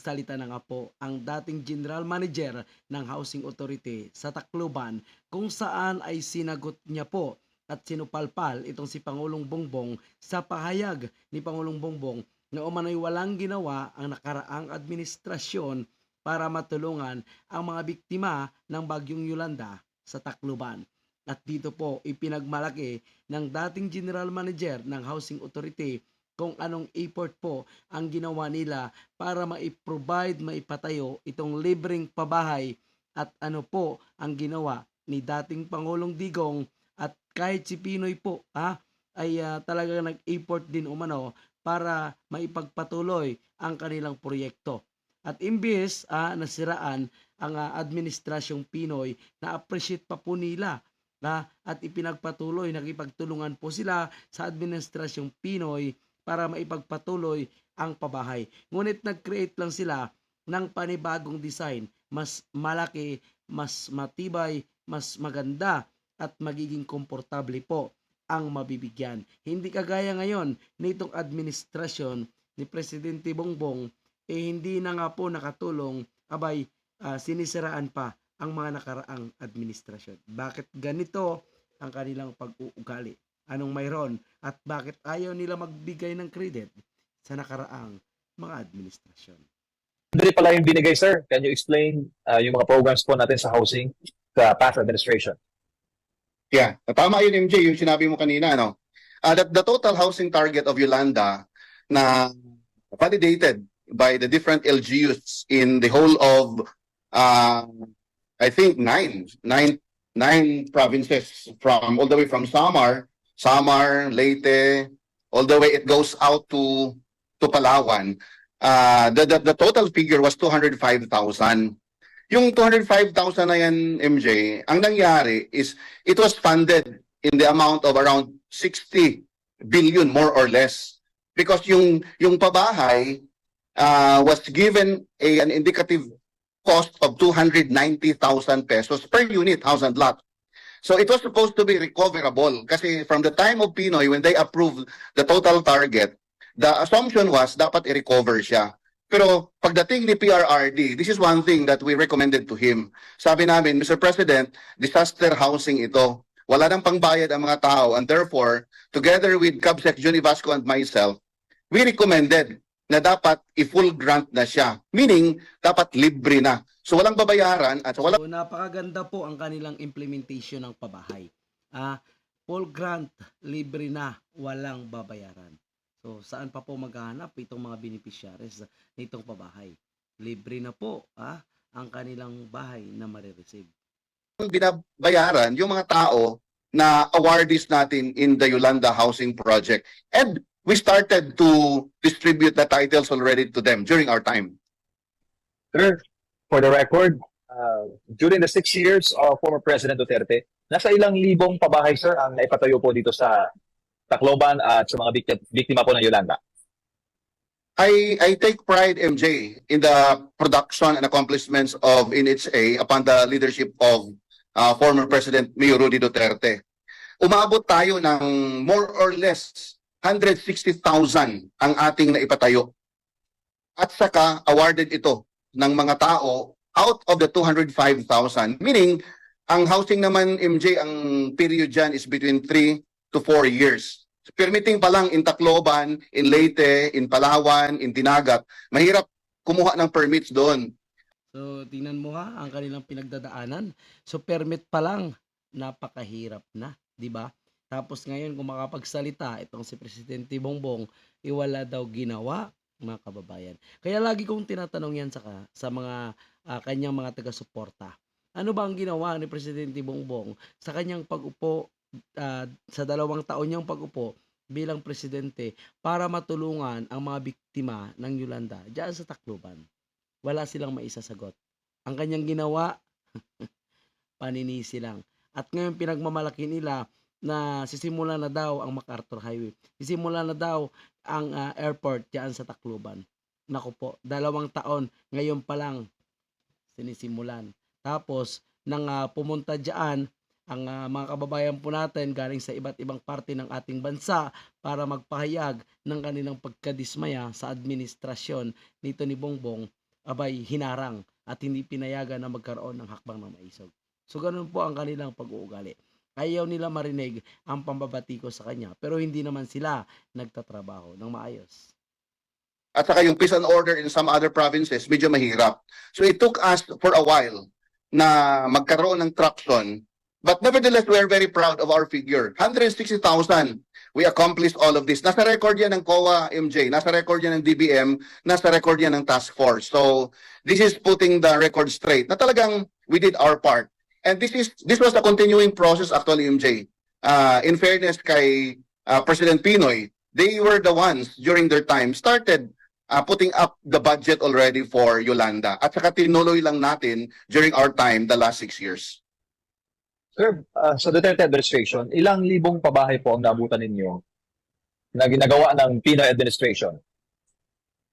Salita na nga po ang dating General Manager ng Housing Authority sa Tacloban kung saan ay sinagot niya po at sinupalpal itong si Pangulong Bongbong sa pahayag ni Pangulong Bongbong na umano'y walang ginawa ang nakaraang administrasyon para matulungan ang mga biktima ng bagyong Yolanda sa Tacloban. At dito po ipinagmalaki ng dating General Manager ng Housing Authority kung anong effort po ang ginawa nila para maiprovide, maipatayo itong libreng pabahay at ano po ang ginawa ni dating Pangulong Digong at kahit si Pinoy po ha, ay ah, talagang nag-effort din umano para maipagpatuloy ang kanilang proyekto. At imbes ah, nasiraan ang ah, administrasyong Pinoy na appreciate pa po nila na at ipinagpatuloy nakipagtulungan po sila sa administrasyong Pinoy para maipagpatuloy ang pabahay. Ngunit nag-create lang sila ng panibagong design, mas malaki, mas matibay, mas maganda at magiging komportable po ang mabibigyan. Hindi kagaya ngayon nitong administrasyon ni Presidente Bongbong eh hindi na nga po nakatulong abay ah, sinisiraan pa ang mga nakaraang administrasyon. Bakit ganito ang kanilang pag-uugali? Anong mayroon? At bakit ayaw nila magbigay ng credit sa nakaraang mga administrasyon? Hindi pala yung binigay, sir. Can you explain uh, yung mga programs po natin sa housing sa past administration? Yeah, tama yun MJ, yung sinabi mo kanina, no? Uh, that the total housing target of Yolanda na validated by the different LGUs in the whole of, uh, I think, nine, nine, nine provinces from, all the way from Samar, Samar, Leyte, all the way it goes out to, to Palawan. Uh, the, the, the total figure was 205,000. Yung 205,000 na yan, MJ, ang nangyari is it was funded in the amount of around 60 billion more or less because yung yung pabahay uh, was given a an indicative cost of 290,000 pesos per unit house and lot. So it was supposed to be recoverable kasi from the time of Pinoy when they approved the total target, the assumption was dapat i-recover siya. Pero pagdating ni PRRD, this is one thing that we recommended to him. Sabi namin, Mr. President, disaster housing ito. Wala nang pangbayad ang mga tao and therefore, together with Cabsec Johnny Vasco and myself, we recommended na dapat i-full grant na siya. Meaning, dapat libre na. So walang babayaran at walang So, napakaganda po ang kanilang implementation ng pabahay. Ah, full grant, libre na, walang babayaran. So, saan pa po maghahanap itong mga beneficiaries nitong pabahay? Libre na po ah, ang kanilang bahay na marireceive. binabayaran yung mga tao na awardees natin in the Yolanda Housing Project. And we started to distribute the titles already to them during our time. Sir, for the record, uh, during the six years of former President Duterte, nasa ilang libong pabahay, sir, ang naipatayo po dito sa Tacloban at sa mga biktima, biktima po ng Yolanda? I, I take pride, MJ, in the production and accomplishments of NHA upon the leadership of uh, former President Mayor Rudy Duterte. Umabot tayo ng more or less 160,000 ang ating naipatayo. At saka awarded ito ng mga tao out of the 205,000. Meaning, ang housing naman, MJ, ang period dyan is between 3 to 4 years. Permitting pa lang in Tacloban, in Leyte, in Palawan, in Tinagat, mahirap kumuha ng permits doon. So, tingnan mo ha, ang kanilang pinagdadaanan. So, permit pa lang, napakahirap na, di ba? Tapos ngayon, kung makapagsalita, itong si Presidente Bongbong, iwala daw ginawa, mga kababayan. Kaya lagi kong tinatanong yan sa, sa mga ah, kanyang mga taga-suporta. Ano ba ang ginawa ni Presidente Bongbong sa kanyang pag-upo, ah, sa dalawang taon niyang pag-upo bilang presidente para matulungan ang mga biktima ng Yolanda diyan sa Tacloban? wala silang maisasagot. Ang kanyang ginawa, paninisi lang. At ngayon pinagmamalaki nila na sisimula na daw ang MacArthur Highway. Sisimula na daw ang ah, airport diyan sa Tacloban. Naku po, dalawang taon, ngayon pa lang sinisimulan. Tapos, nang ah, pumunta diyan ang ah, mga kababayan po natin galing sa iba't ibang parte ng ating bansa para magpahayag ng kanilang pagkadismaya sa administrasyon nito ni Bongbong abay hinarang at hindi pinayagan na magkaroon ng hakbang ng maisog. So ganun po ang kanilang pag-uugali. Ayaw nila marinig ang pambabati ko sa kanya pero hindi naman sila nagtatrabaho ng maayos. At saka yung peace and order in some other provinces, medyo mahirap. So it took us for a while na magkaroon ng traction. But nevertheless, we are very proud of our figure. 160,000. We accomplished all of this. Nasa record yan ng COA MJ, nasa record yan ng DBM, nasa record yan ng task force. So this is putting the record straight na talagang we did our part. And this is this was a continuing process actually MJ. Uh, in fairness kay uh, President Pinoy, they were the ones during their time started uh, putting up the budget already for Yolanda. At saka tinuloy lang natin during our time the last six years. Sir, ah, sa Duterte administration, ilang libong pabahay po ang nabutan ninyo na ginagawa ng Pinoy administration?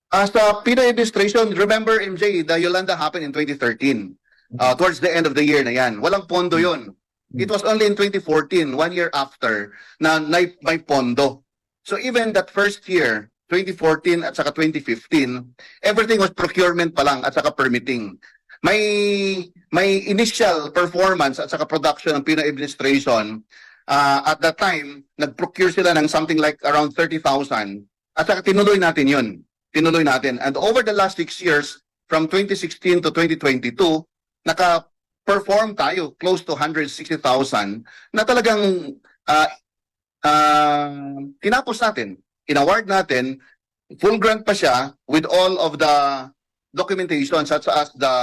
As the Pinoy administration, remember MJ, the Yolanda happened in 2013. Uh, towards the end of the year na yan. Walang pondo yon. It was only in 2014, one year after, na may, may pondo. So even that first year, 2014 at saka 2015, everything was procurement pa lang at saka permitting. May may initial performance at saka production ng Pinoy administration. Uh, at that time, nag-procure sila ng something like around 30,000. At saka tinuloy natin yun. Tinuloy natin. And over the last six years, from 2016 to 2022, naka-perform tayo close to 160,000 na talagang uh, uh, tinapos natin. In-award natin, full grant pa siya with all of the documentation such as the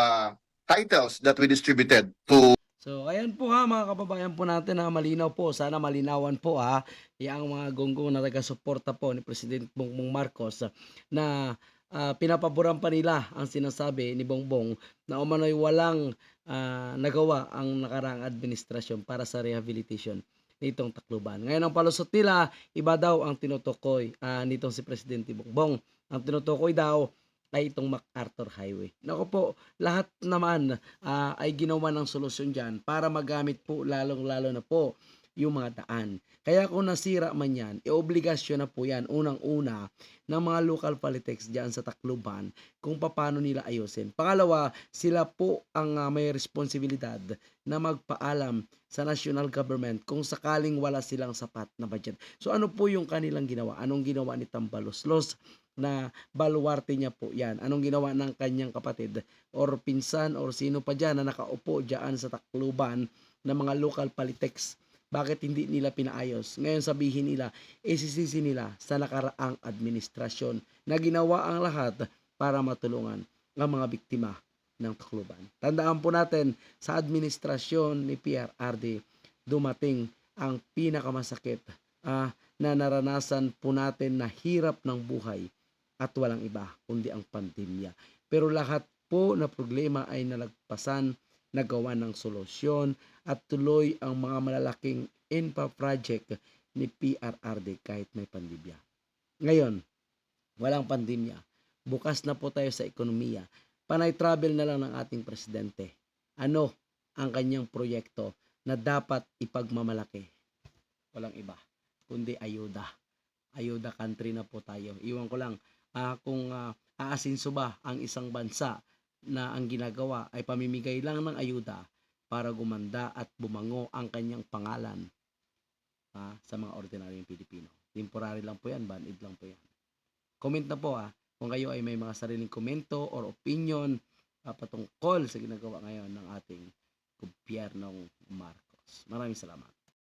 titles that we distributed to So, ayan po ha mga kababayan po natin na malinaw po. Sana malinawan po ha. Yang mga gonggong na taga-suporta po ni President Bongbong Marcos na ah, pinapaboran pa nila ang sinasabi ni Bongbong na umano'y walang ah, nagawa ang nakaraang administrasyon para sa rehabilitation nitong Tacloban. Ngayon ang palusot nila, iba daw ang tinutukoy ah, nitong si Presidente Bongbong. Ang tinutukoy daw ay itong MacArthur Highway. Nako po, lahat naman ah, ay ginawa ng solusyon dyan para magamit po lalong-lalo na po yung mga daan. Kaya kung nasira man yan, e-obligasyon na po yan unang-una ng mga local politics dyan sa Tacloban kung paano nila ayusin. Pangalawa, sila po ang ah, may responsibilidad na magpaalam sa national government kung sakaling wala silang sapat na budget. So ano po yung kanilang ginawa? Anong ginawa ni Tambaloslos na baluarte niya po yan? Anong ginawa ng kanyang kapatid or pinsan or sino pa dyan na nakaupo dyan sa Tacloban ng mga local politics? Bakit hindi nila pinaayos? Ngayon sabihin nila, isisisi nila sa nakaraang administrasyon na ginawa ang lahat para matulungan ang mga biktima ng Tacloban. Tandaan po natin, sa administrasyon ni PRRD, dumating ang pinakamasakit ah, na naranasan po natin na hirap ng buhay at walang iba kundi ang pandemya. Pero lahat po na problema ay nalagpasan, nagawa ng solusyon at tuloy ang mga malalaking infra project ni PRRD kahit may pandemya. Ngayon, walang pandemya. Bukas na po tayo sa ekonomiya. Panay travel na lang ng ating presidente. Ano ang kanyang proyekto na dapat ipagmamalaki? Walang iba, kundi ayuda. Ayuda country na po tayo. Iwan ko lang, ah, kung ah, aasinso ba ang isang bansa na ang ginagawa ay pamimigay lang ng ayuda para gumanda at bumango ang kanyang pangalan ah, sa mga ordinaryong Pilipino. Temporary lang po yan, banid lang po yan. Comment na po ah, kung kayo ay may mga sariling komento or opinion ah, patungkol sa ginagawa ngayon ng ating gobyernong Marcos. Maraming salamat.